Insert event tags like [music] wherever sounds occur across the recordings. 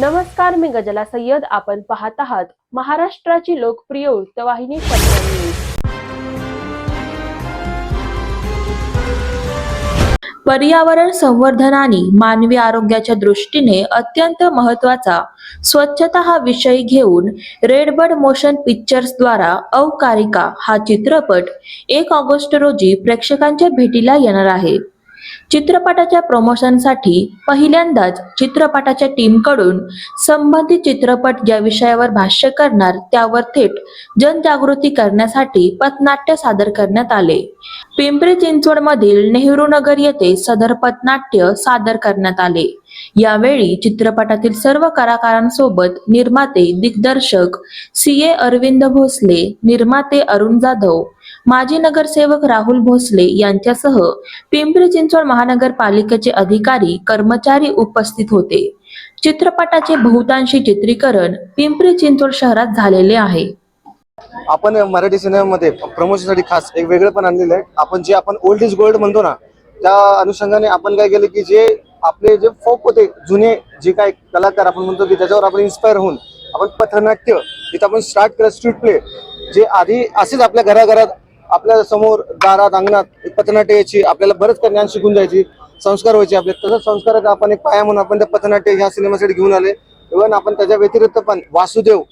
नमस्कार मी गजला सय्यद. आपण पाहत आहात महाराष्ट्राची लोकप्रिय वृत्तवाहिनी पर्यावरण संवर्धन आणि मानवी आरोग्याच्या दृष्टीने अत्यंत महत्त्वाचा स्वच्छता हा विषय घेऊन रेडबर्ड मोशन पिक्चर्स द्वारा अवकारिका हा चित्रपट एक ऑगस्ट रोजी प्रेक्षकांच्या भेटीला येणार आहे. चित्रपटाच्या प्रमोशनसाठी पहिल्यांदाच चित्रपटाच्या टीमकडून संबंधित चित्रपट ज्या विषयावर भाष्य करणार त्यावर थेट जनजागृती करण्यासाठी पथनाट्य सादर करण्यात आले. पिंपरी चिंचवड मधील नेहरू नगर येथे सदर पथनाट्य सादर करण्यात आले. यावेळी चित्रपटातील सर्व कलाकारांसोबत निर्माते दिग्दर्शक सी ए अरविंद भोसले निर्माते अरुण जाधव माजी नगरसेवक राहुल भोसले यांच्यासह पिंपरी चिंचवड महानगरपालिकेचे अधिकारी कर्मचारी उपस्थित होते. चित्रपटाचे बहुतांशी चित्रीकरण पिंपरी चिंचवड शहरात झालेले आहे. आपण मराठी सिनेमामध्ये प्रमोशनसाठी खास एक वेगळं पण आणलेलं आहे. आपण जे आपण ओल्ड इज गोल्ड म्हणतो ना त्या अनुषंगाने आपण काय केलं की जे आपले जे फोक होते जुने जे काय कलाकार आपण म्हणतो की त्याच्यावर आपण इन्स्पायर होऊन आपण पथनाट्य इथं आपण स्टार्ट केलं स्ट्रीट प्ले जे आधी असेच आपल्या घराघरात आपल्यासमोर दारात अंगणात पथनाट्य यायची आपल्याला बरंच काही ज्ञान शिकून जायची संस्कार व्हायचे आपले. तसंच संस्काराचा आपण एक पाया म्हणून आपण त्या पथनाट्य ह्या सिनेमासाठी घेऊन आले. इव्हन आपण त्याच्या व्यतिरिक्त पण वासुदेव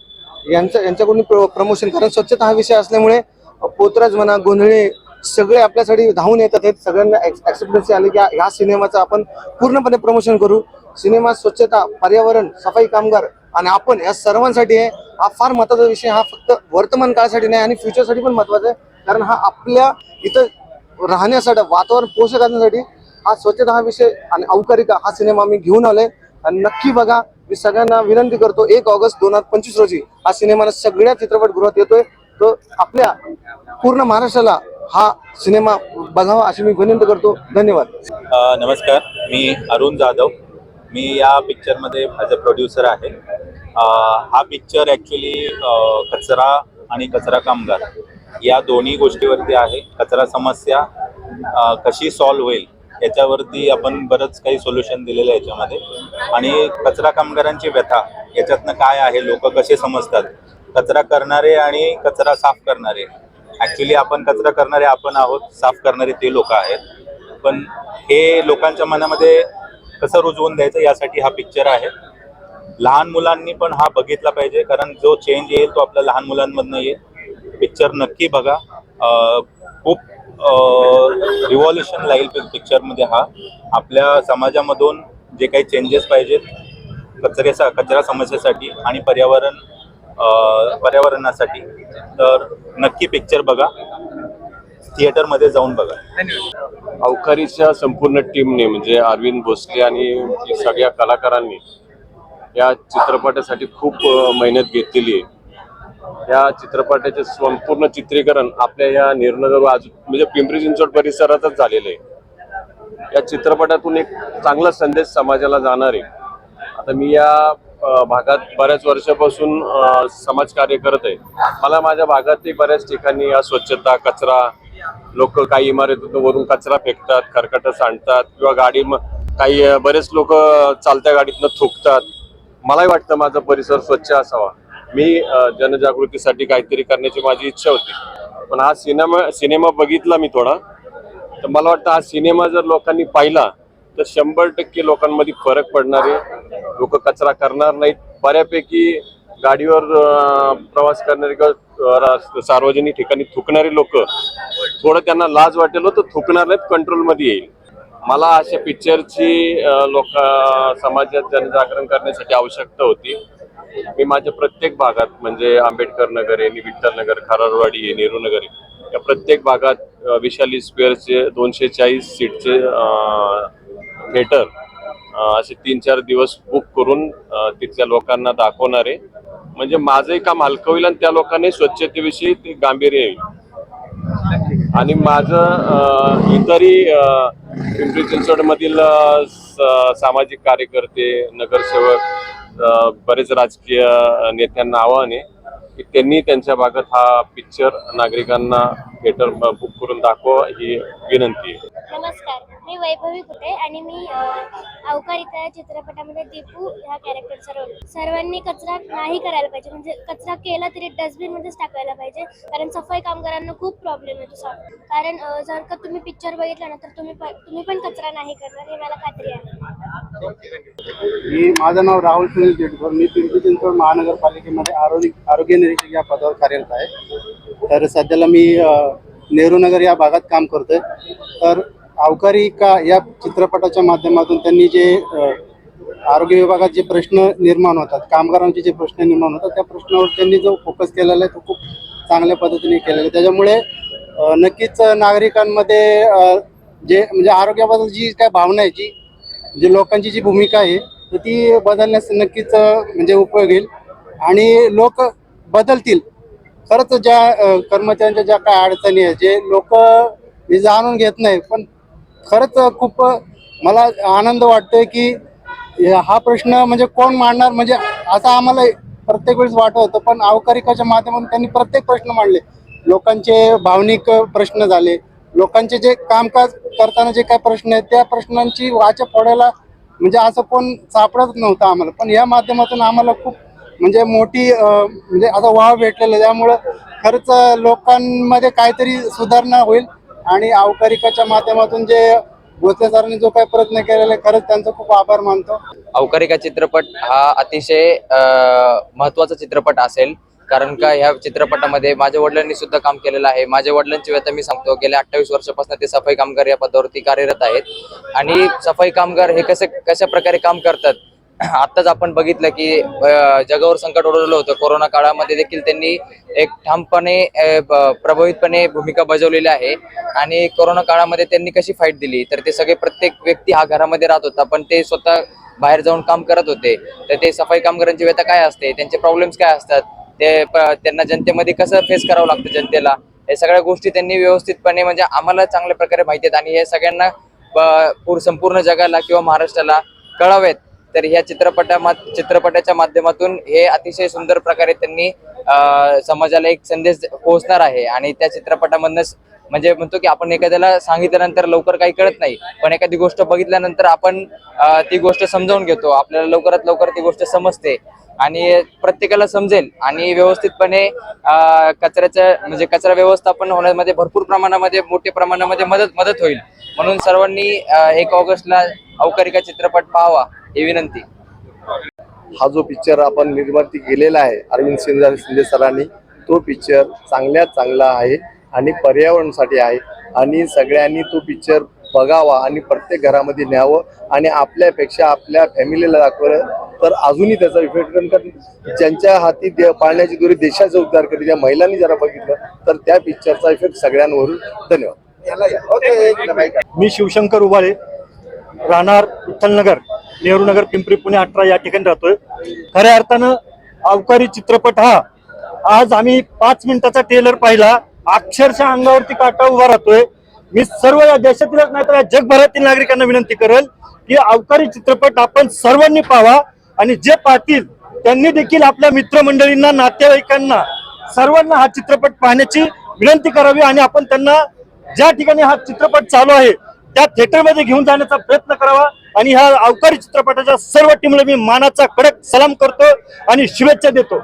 यांचं यांच्याकडून प्र- प्रमोशन कारण स्वच्छता हा विषय असल्यामुळे पोतराज म्हणा गोंधळे सगळे आपल्यासाठी धावून येतात. हे सगळ्यांना ऍक्सेप्टन्सी आली की ह्या सिनेमाचं आपण पूर्णपणे प्रमोशन करू. सिनेमा स्वच्छता पर्यावरण सफाई कामगार आणि आपण या सर्वांसाठी आहे. हा फार महत्त्वाचा विषय हा फक्त वर्तमान काळासाठी नाही आणि फ्युचरसाठी पण महत्त्वाचा आहे. कारण हा आपल्या इथं राहण्यासाठी वातावरण पोषक करण्यासाठी हा स्वच्छता हा विषय आणि अवकारिका हा सिनेमा मी घेऊन आलोय. आणि नक्की बघा मी सगळ्यांना विनंती करतो एक ऑगस्ट दोन हजार पंचवीस रोजी हा सिनेमा सगळ्या चित्रपटगृहात येतोय. तो आपल्या पूर्ण महाराष्ट्राला हा सिनेमा बघावा अशी मी विनंती करतो. धन्यवाद. नमस्कार. मी अरुण जाधव. मी या पिक्चरमध्ये ॲज अ प्रोड्युसर आहे. हा पिक्चर ॲक्च्युली कचरा आणि कचरा कामगार. या दोन्ही गोष्टीवरती आहे. कचरा समस्या कशी सॉल्व्ह होईल याच्यावरती आपण बरंच काही सोल्युशन दिलेलं आहे याच्यामध्ये. आणि कचरा कामगारांची व्यथा याच्यातनं काय आहे लोक कसे समजतात? कचरा करणारे आणि कचरा साफ करणारे. ॲक्च्युली आपण कचरा करणारे आपण आहोत साफ करणारे ते लोक आहेत. पण हे लोकांच्या मनामध्ये कसं रुजवून द्यायचं यासाठी हा पिक्चर आहे. लहान मुलांनी पण हा बघितला पाहिजे कारण जो चेंज येईल तो आपल्या लहान मुलांमधनं येईल. पिक्चर नक्की बघा. खूप रिव्हॉल्युशन लाईल पिक्चरमध्ये हा. आपल्या समाजामधून जे काही चेंजेस पाहिजेत कचऱ्याचा कचरा समस्येसाठी आणि पर्यावरण पर्यावरणासाठी तर नक्की पिक्चर बघा. थिएटरमध्ये जाऊन बघा. अवकारीच्या संपूर्ण टीमने म्हणजे अरविंद भोसले आणि सगळ्या कलाकारांनी या चित्रपटासाठी खूप मेहनत घेतलेली आहे. या चित्रपटाचे संपूर्ण चित्रीकरण आपल्या या निर्नगर आजू म्हणजे पिंपरी चिंचवड परिसरातच झालेलं आहे. या चित्रपटातून एक चांगला संदेश समाजाला जाणार आहे. आता मी या भागात बऱ्याच वर्षापासून समाजकार्य करत आहे. मला माझ्या भागातही बऱ्याच ठिकाणी या स्वच्छता कचरा लोक काही इमारतीतून वरून कचरा फेकतात खरकट सांडतात किंवा गाडी काही बरेच लोक चालत्या गाडीतनं थुकतात. मलाही वाटतं माझा परिसर स्वच्छ असावा. मी जनजागृतीसाठी काहीतरी करण्याची माझी इच्छा होती. पण हा सिनेमा सिनेमा बघितला मी थोडा. तर मला वाटतं हा सिनेमा जर लोकांनी पाहिला तर शंभर टक्के लोकांमध्ये फरक पडणार आहे. लोक कचरा करणार नाहीत. बऱ्यापैकी गाडीवर प्रवास करणारे किंवा सार्वजनिक ठिकाणी थुकणारे लोक थोडं त्यांना लाज वाटेल होतं तर थुकणार नाहीत कंट्रोलमध्ये येईल. मला अशा पिक्चरची लोक समाजात जनजागरण करण्यासाठी आवश्यकता होती. मी माझ्या प्रत्येक भागात म्हणजे आंबेडकर नगर आहे विठ्ठल नगर खरारवाडी आहे नेहरू नगर आहे. या प्रत्येक भागात विशाली स्क्वेअरचे दोनशे चाळीस सीटचे थिएटर असे तीन चार दिवस बुक करून तिथल्या लोकांना दाखवणार. आहे म्हणजे माझंही काम हलकं होईल आणि त्या लोकांनी स्वच्छतेविषयी ते गांभीर्य येईल. आणि माझं इतरही पिंपरी चिंचवडमधील सामाजिक कार्यकर्ते नगरसेवक बरेच राजकीय नेत्यांना आव्हान आहे की त्यांनी त्यांच्या भागात हा पिक्चर नागरिकांना थिएटर बुक करून दाखवा ही विनंती आहे. नमस्कार. मी वैभवी कुठे आणि मी अवकार इथं चित्रपटामध्ये दीपू ह्या कॅरेक्टरचा रोल सर्वांनी कचरा नाही करायला पाहिजे. म्हणजे कचरा केला तरी डस्टबिनमध्येच टाकायला पाहिजे. कारण सफाई कामगारांना खूप प्रॉब्लेम येतो सा कारण जर का तुम्ही पिक्चर बघितला ना तर तुम्ही तुम्ही पण कचरा नाही करणार हे मला खात्री आहे. मी माझं नाव राहुल सुनील जेटकर मी पिंपरी चिंचवड महानगरपालिकेमध्ये आरोग्य आरोग्य निरीक्षक या पदावर कार्यरत आहे. तर सध्याला मी नेहरू नगर या भागात काम करतोय. तर अवकारी का या चित्रपटाच्या माध्यमातून त्यांनी जे आरोग्य विभागात जे प्रश्न निर्माण होतात कामगारांचे जे प्रश्न निर्माण होतात त्या प्रश्नावर त्यांनी जो फोकस केलेला आहे तो खूप चांगल्या पद्धतीने केलेला आहे. त्याच्यामुळे नक्कीच नागरिकांमध्ये जे म्हणजे आरोग्याबद्दल जी काय भावना आहे जी जे लोकांची जी भूमिका आहे तर ती बदलण्यास नक्कीच म्हणजे उपयोग येईल. आणि लोक बदलतील. खरंच ज्या कर्मचाऱ्यांच्या ज्या काय अडचणी आहेत जे लोक हे जाणून घेत नाही पण खरंच खूप मला आनंद वाटतोय की हा प्रश्न म्हणजे कोण मांडणार? म्हणजे असं आम्हाला प्रत्येक वेळेस वाटत होतं पण अवकारिकाच्या माध्यमातून त्यांनी प्रत्येक प्रश्न मांडले. लोकांचे भावनिक प्रश्न झाले. लोकांचे जे कामकाज करताना जे काय प्रश्न आहेत त्या प्रश्नांची वाचा फोडायला म्हणजे असं कोण सापडत नव्हतं आम्हाला. पण या माध्यमातून आम्हाला खूप म्हणजे मोठी म्हणजे असा वाव भेटलेला आहे. त्यामुळं खरंच लोकांमध्ये काहीतरी सुधारणा होईल. आणि अवकारिकाच्या माध्यमातून जे भोसले सरांनी जो काही प्रयत्न केलेला आहे खरंच त्यांचा खूप आभार मानतो. अवकारिका चित्रपट हा अतिशय महत्त्वाचा चित्रपट असेल. कारण का ह्या चित्रपटामध्ये माझ्या वडिलांनी सुद्धा काम केलेलं आहे. माझ्या वडिलांची व्यथा मी सांगतो गेल्या अठ्ठावीस वर्षापासून ते सफाई कामगार या पदावरती कार्यरत आहेत. आणि सफाई कामगार हे कसे कशा प्रकारे काम करतात [clears throat] आत्ताच आपण बघितलं की जगावर संकट ओढवलं होतं. कोरोना काळामध्ये देखील त्यांनी एक ठामपणे प्रभावितपणे भूमिका बजावलेली आहे. आणि कोरोना काळामध्ये त्यांनी कशी फाईट दिली? तर ते सगळे प्रत्येक व्यक्ती हा घरामध्ये राहत होता पण ते स्वतः बाहेर जाऊन काम करत होते. तर ते सफाई कामगारांची व्यथा काय असते? त्यांचे प्रॉब्लेम्स काय असतात? ते प- त्यांना जनतेमध्ये कसं फेस करावं लागतं जनतेला? या सगळ्या गोष्टी त्यांनी व्यवस्थितपणे म्हणजे आम्हाला चांगल्या प्रकारे माहिती आहेत. आणि हे सगळ्यांना पूर- संपूर्ण जगाला किंवा महाराष्ट्राला कळावेत. तर ह्या चित्रपटा मा- चित्रपटाच्या माध्यमातून हे अतिशय सुंदर प्रकारे त्यांनी अं, समाजाला एक संदेश पोहोचणार आहे. आणि त्या चित्रपटामधनच म्हणजे म्हणतो की आपण एखाद्याला सांगितल्यानंतर लवकर काही कळत नाही. पण एखादी गोष्ट बघितल्यानंतर आपण ती गोष्ट समजावून घेतो. आपल्याला लवकरात लवकर ती गोष्ट समजते. आणि प्रत्येकाला समजेल. आणि व्यवस्थितपणे कचऱ्याचं म्हणजे कचरा व्यवस्थापन होण्यामध्ये भरपूर प्रमाणामध्ये मोठ्या प्रमाणामध्ये मदत मदत होईल. म्हणून सर्वांनी एक ऑगस्टला अवकारिका चित्रपट पाहावा. ही विनंती. हा जो पिक्चर आपण निर्माती केलेला आहे अरविंद शिंदे शिंदे सरांनी तो पिक्चर चांगल्यात चांगला आहे आणि पर्यावरणासाठी आहे. आणि सगळ्यांनी तो पिक्चर बघावा आणि प्रत्येक घरामध्ये न्यावं आणि आपल्यापेक्षा आपल्या फॅमिलीला दाखवलं तर अजूनही त्याचा इफेक्ट कारण ज्यांच्या हाती दे- पाळण्याची दोरी देशाचा उद्धार करी त्या महिलांनी जरा बघितलं तर त्या पिक्चरचा इफेक्ट सगळ्यांवरून. धन्यवाद. मी शिवशंकर उबाळे राहणार विठ्ठलनगर नेहरू नगर पिंपरी पुणे अठरा या ठिकाणी राहतोय. खऱ्या अर्थानं अवकारी चित्रपट हा आज आम्ही पाच मिनिटाचा ट्रेलर पाहिला. अक्षरशः अंगावरती काटा उभा राहतोय. मी सर्व या देशातीलच नाही तर या जगभरातील नागरिकांना विनंती करेल की अवकारी चित्रपट आपण सर्वांनी पाहावा आणि जे पाहतील त्यांनी देखील आपल्या मित्रमंडळींना नातेवाईकांना सर्वांना हा चित्रपट पाहण्याची विनंती करावी आणि आपण त्यांना ज्या ठिकाणी हा चित्रपट चालू आहे त्या थिएटरमध्ये घेऊन जाण्याचा प्रयत्न करावा आणि ह्या अवकारी चित्रपटाच्या सर्व टीमला मी मानाचा कडक सलाम करतो आणि शुभेच्छा देतो